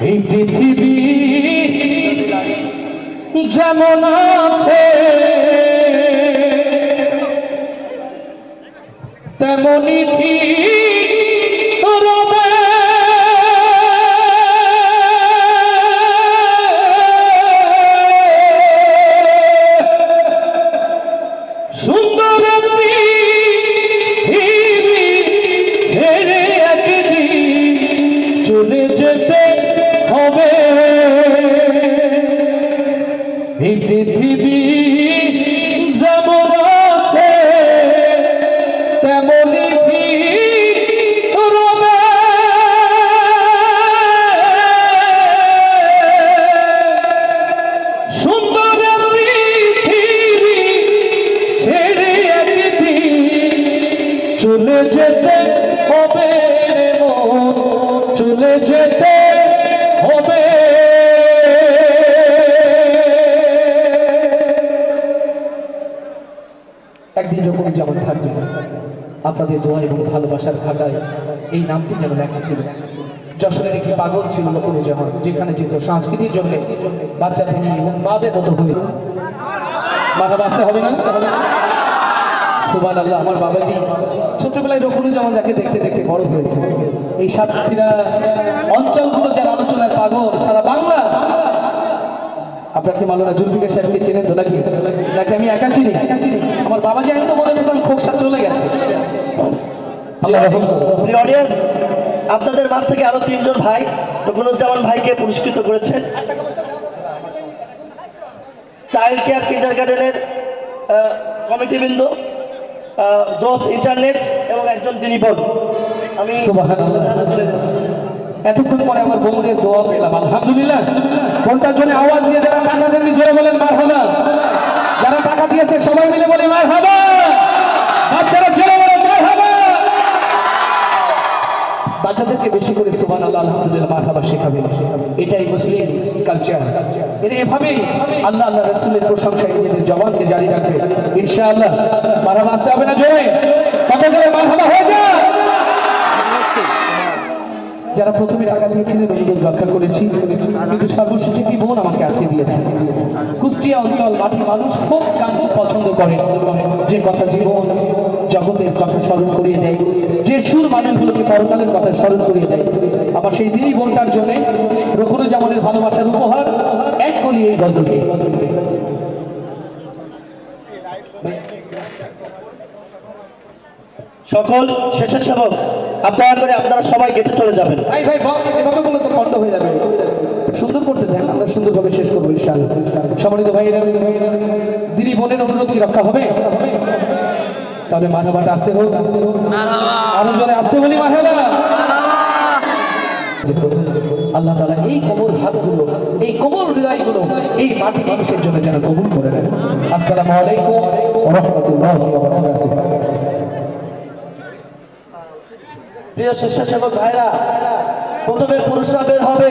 এই পৃথিবী যেমন আছে তেমনি ঠিক রবে। সুন্দর ছেড়ে একদিন চলে যেতে হবে। এই পৃথিবী যেমন আছে তেমনি ঠিক রবে সুন্দর পৃথিবী ছেড়ে একদিন চলে যেতে হবে চলে যেতে হবে। একদিন যখন যেমন থাকবে, আপনাদের দোয়া এবং ভালোবাসার খাতায় এই নামটি যেন লেখা ছিল। যশোরের একটি পাগল ছিল লোকনে যেমন যেখানে যেত সংস্কৃতির জন্য বাচ্চাদের নিয়ে এবং মাদের মতো হয়ে। মাথা বাঁচতে হবে না? সুবান আল্লাহ আমার বাবাজি ছোটবেলায় রকুনু যেমন যাকে দেখতে দেখতে বড় হয়েছে। এই সাতক্ষীরা অঞ্চলগুলো যারা আলোচনার পাগল সারা বাংলা। আপনার কি মালোনা জুলফিকার সাহেবকে চেনেন তো নাকি? নাকি আমি একা চিনি? আমার বাবাজি আমি তো মনে করতাম খোকসা চলে গেছে। আল্লাহ অডিয়েন্স আপনাদের মাঝ থেকে আরও তিনজন ভাই রকুনুজ্জামান ভাইকে পুরস্কৃত করেছেন। চাইল্ড কেয়ার কিন্ডার গার্ডেনের কমিটিবৃন্দ। আহ, জোস ইন্টারনেট এবং একজন দিনীপদ আমি। এতক্ষণ পরে আমার বন্ধুদের দোয়া পেলাম আলহামদুলিল্লাহ। কোনটার জন্য আওয়াজ দিয়ে যারা টাকা দেননি জোরে বলেন মার হবে যারা টাকা দিয়েছে সবাই মিলে বলে মার হবে বাচ্চারা জোরে বলে মার হবে বাচ্চাদেরকে বেশি করে সুবান আল্লাহ আলহামদুলিল্লাহ মার হাবা শেখাবে এটাই মুসলিম কালচার এরা আল্লাহ আল্লাহ নিজেদের জবানকে জারি রাখবে। ইনশাআল্লাহ মার হাবা আসতে হবে না কত জোরে মার হাবা হয়ে যায় যারা প্রথমে টাকা দিয়েছিলেন অনুরোধ রক্ষা করেছি। কিন্তু সর্বশেষ বোন আমাকে আটকে দিয়েছে। কুষ্টিয়া অঞ্চল মাটি মানুষ খুব গান পছন্দ করে। যে কথা জীবন জগতের কথা স্মরণ করিয়ে দেয়। যে সুর মানুষগুলোকে পরকালের কথা স্মরণ করিয়ে দেয়। আমার সেই দিনই বোনটার জন্য রকুনুজ্জামানের ভালোবাসার উপহার এক করি এই গজলটি। সকল স্বেচ্ছাসেবক আপনারা করে আপনারা সবাই গেটে চলে যাবেন। ভাই ভাই এভাবে বলে তো পণ্ড হয়ে যাবে। সুন্দর করতে দেন আমরা সুন্দরভাবে শেষ করব ইনশাআল্লাহ। সম্মানিত ভাইয়েরা দিদি বোনের অনুরোধ কি রক্ষা হবে? তাহলে মানবাটা আসতে হোক। আরও জোরে আসতে বলি মাহেবা আল্লাহ তালা এই কোমল হাতগুলো, এই কোমল হৃদয়গুলো এই মাটি মানুষের জন্য যেন কবুল করে নেন। আসসালামু আলাইকুম রহমতুল্লাহ প্রিয় স্বেচ্ছাসেবক ভাইরা, প্রথমে পুরুষরা বের হবে।